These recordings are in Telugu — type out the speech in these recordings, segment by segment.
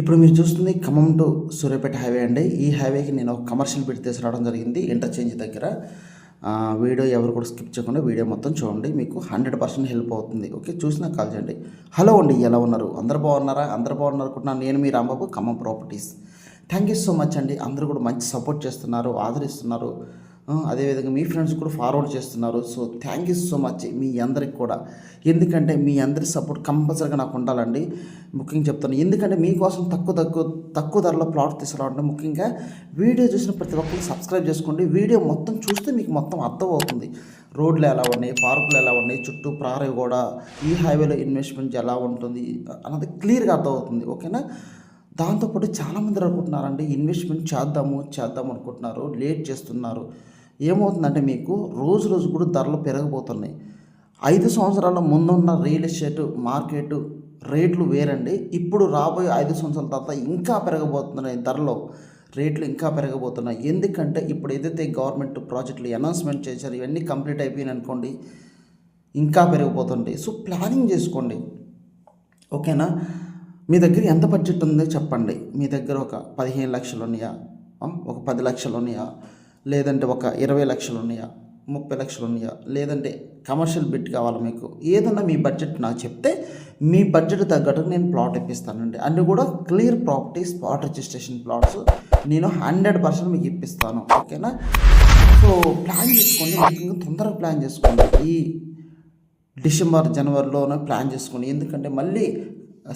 ఇప్పుడు మీరు చూస్తుంది ఖమ్మం టు సూర్యాపేట హైవే అండి. ఈ హైవేకి నేను ఒక కమర్షియల్ బిట్ రావడం జరిగింది. ఇంటర్చేంజ్ దగ్గర. వీడియో ఎవరు కూడా స్కిప్ చేయకుండా వీడియో మొత్తం చూడండి. మీకు హండ్రెడ్ పర్సెంట్ హెల్ప్ అవుతుంది. ఓకే చూసినా కాల్ చేయండి. హలో అండి ఎలా ఉన్నారు? అందరు బాగున్నారా? అందరు బాగున్నారు అనుకుంటున్నాను. నేను మీ Rambabu Khammam properties. Thank you so much అండి. అందరూ కూడా మంచి సపోర్ట్ చేస్తున్నారు ఆదరిస్తున్నారు. అదేవిధంగా మీ ఫ్రెండ్స్ కూడా ఫార్వర్డ్ చేస్తున్నారు. So thank you so much మీ అందరికి కూడా. ఎందుకంటే మీ అందరి సపోర్ట్ కంపల్సరీగా నాకు ఉండాలండి. ముఖ్యంగా చెప్తాను ఎందుకంటే మీకోసం తక్కువ తక్కువ తక్కువ ధరలో ప్లాట్ తీసుకురావాలంటే ముఖ్యంగా వీడియో చూసిన ప్రతి ఒక్కరు సబ్స్క్రైబ్ చేసుకోండి. వీడియో మొత్తం చూస్తే మీకు మొత్తం అర్థం అవుతుంది రోడ్లు ఎలా ఉన్నాయి పార్కులు ఎలా ఉన్నాయి చుట్టూ ప్రహరీ కూడా ఈ హైవేలో ఇన్వెస్ట్మెంట్ ఎలా ఉంటుంది అన్నది క్లియర్గా అర్థమవుతుంది. ఓకేనా? దాంతోపాటు చాలామంది అనుకుంటున్నారండి ఇన్వెస్ట్మెంట్ చేద్దాము చేద్దాం అనుకుంటున్నారు లేట్ చేస్తున్నారు. ఏమవుతుందంటే మీకు రోజు రోజు కూడా ధరలు పెరగబోతున్నాయి. ఐదు సంవత్సరాల ముందున్న రియల్ ఎస్టేట్ మార్కెట్ రేట్లు వేరండి. ఇప్పుడు రాబోయే ఐదు సంవత్సరాల తర్వాత ఇంకా పెరగబోతున్నాయి ధరలు. రేట్లు ఇంకా పెరగబోతున్నాయి. ఎందుకంటే ఇప్పుడు ఏదైతే గవర్నమెంట్ ప్రాజెక్టులు అనౌన్స్మెంట్ చేశారు ఇవన్నీ కంప్లీట్ అయిపోయినాయి అనుకోండి ఇంకా పెరిగిపోతుంటాయి సో ప్లానింగ్ చేసుకోండి. ఓకేనా? మీ దగ్గర ఎంత బడ్జెట్ ఉందో చెప్పండి. మీ దగ్గర ఒక పదిహేను లక్షలు ఉన్నాయా ఒక పది లక్షలు ఉన్నాయా లేదంటే ఒక ఇరవై లక్షలు ఉన్నాయా ముప్పై లక్షలు ఉన్నాయా లేదంటే కమర్షియల్ బిట్ కావాలా మీకు? ఏదన్నా మీ బడ్జెట్ నాకు చెప్తే మీ బడ్జెట్ తగ్గట్టు నేను ప్లాట్ ఇప్పిస్తానండి. అన్ని కూడా clear property spot registration plots నేను హండ్రెడ్ పర్సెంట్ మీకు ఇప్పిస్తాను. ఓకేనా? సో ప్లాన్ చేసుకోండి ముఖ్యంగా తొందరగా ప్లాన్ చేసుకోండి. ఈ డిసెంబర్ జనవరిలోనే ప్లాన్ చేసుకోండి ఎందుకంటే మళ్ళీ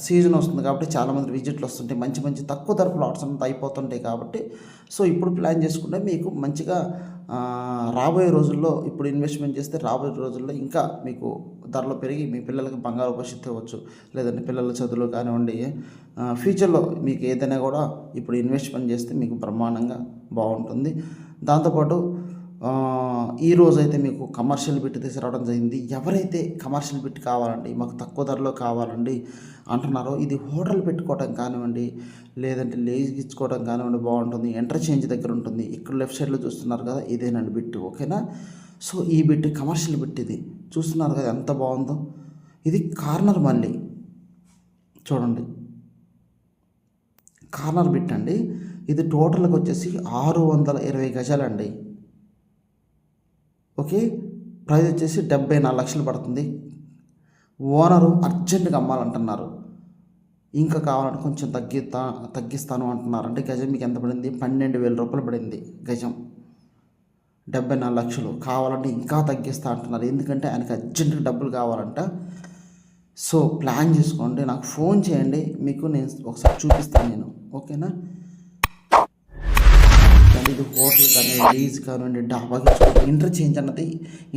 సీజన్ వస్తుంది కాబట్టి చాలామంది విజిట్లు వస్తుంటాయి. మంచి మంచి తక్కువ ధర ప్లాట్స్ అంతా అయిపోతుంటాయి కాబట్టి. సో ఇప్పుడు ప్లాన్ చేసుకుంటే మీకు మంచిగా రాబోయే రోజుల్లో ఇప్పుడు ఇన్వెస్ట్మెంట్ చేస్తే రాబోయే రోజుల్లో ఇంకా మీకు ధరలు పెరిగి మీ పిల్లలకి బంగారు భవిష్యత్తు ఇవ్వచ్చు. లేదంటే పిల్లల చదువులు కానివ్వండి ఫ్యూచర్లో మీకు ఏదైనా కూడా ఇప్పుడు ఇన్వెస్ట్మెంట్ చేస్తే మీకు బ్రహ్మాండంగా బాగుంటుంది. దాంతోపాటు ఈ రోజు అయితే మీకు కమర్షియల్ బిట్ తీసుకురావడం జరిగింది. ఎవరైతే కమర్షియల్ బిట్ కావాలండి మాకు తక్కువ ధరలో కావాలండి అంటున్నారో ఇది హోటల్ పెట్టుకోవడం కానివ్వండి లేదంటే లేజ్ ఇచ్చుకోవడం కానివ్వండి బాగుంటుంది ఎంటర్చేంజ్ దగ్గర ఉంటుంది. ఇక్కడ లెఫ్ట్ సైడ్లో చూస్తున్నారు కదా ఇదేనండి బిట్ ఓకేనా? సో ఈ బిట్ కమర్షియల్ బిట్ ఇది. చూస్తున్నారు కదా ఎంత బాగుందో? ఇది కార్నర్ మళ్ళీ. చూడండి. కార్నర్ బిట్ అండి. ఇది టోటల్కి వచ్చేసి ఆరు వందల ఇరవై గజాలండి. ఓకే? ప్రైస్ వచ్చేసి డెబ్బై నాలుగు లక్షలు పడుతుంది. ఓనరు అర్జెంటుగా అమ్మాలంటున్నారు. ఇంకా కావాలంటే కొంచెం తగ్గిస్తా తగ్గిస్తాను అంటున్నారు అంటే గజం మీకు ఎంత పడింది? పన్నెండు వేల రూపాయలు పడింది గజం. డెబ్బై నాలుగు లక్షలు. కావాలంటే ఇంకా తగ్గిస్తా అంటున్నారు. ఎందుకంటే ఆయనకి అర్జెంటుగా డబ్బులు కావాలంట. సో ప్లాన్ చేసుకోండి. నాకు ఫోన్ చేయండి. మీకు నేను ఒకసారి చూపిస్తాను నేను. ఓకేనా? కానీ హోటల్ కానీ లీజ్ కానివ్వండి డాబాకి ఇంటర్చేంజ్ అన్నది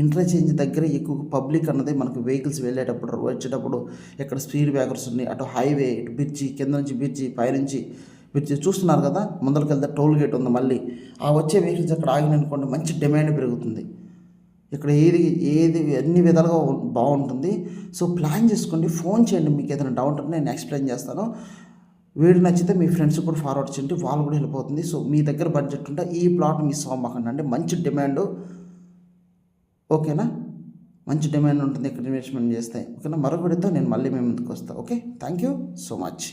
ఇంటర్చేంజ్ దగ్గర ఎక్కువ పబ్లిక్ అన్నది మనకు వెహికల్స్ వెళ్ళేటప్పుడు వచ్చేటప్పుడు ఎక్కడ స్పీడ్ బ్రేకర్స్ ఉన్నాయి అటు హైవే ఇటు బ్రిడ్జి కింద నుంచి బ్రిడ్జి పైనుంచి బ్రిడ్జి చూస్తున్నారు కదా ముందరికి వెళ్తే టోల్ గేట్ ఉంది మళ్ళీ. ఆ వచ్చే వెహికల్స్ అక్కడ ఆగిన అనుకోండి మంచి డిమాండ్ పెరుగుతుంది. ఇక్కడ ఏది ఏది అన్ని విధాలుగా బాగుంటుంది. సో ప్లాన్ చేసుకోండి ఫోన్ చేయండి మీకు ఏదైనా డౌట్ ఉంటే నేను ఎక్స్ప్లెయిన్ చేస్తాను. వీడియో నచ్చితే మీ ఫ్రెండ్స్ కూడా ఫార్వర్డ్ చేయండి వాళ్ళు కూడా హెల్ప్ అవుతుంది. సో మీ దగ్గర బడ్జెట్ ఉంటే ఈ ప్లాట్ మిస్ అవ్వకండి అండి మంచి డిమాండ్. ఓకేనా? మంచి డిమాండ్ ఉంటుంది ఇక్కడ ఇన్వెస్ట్మెంట్ చేస్తే. ఓకేనా? మరొకటితో నేను మళ్ళీ మేము ముందుకు వస్తాను okay? Thank you so much.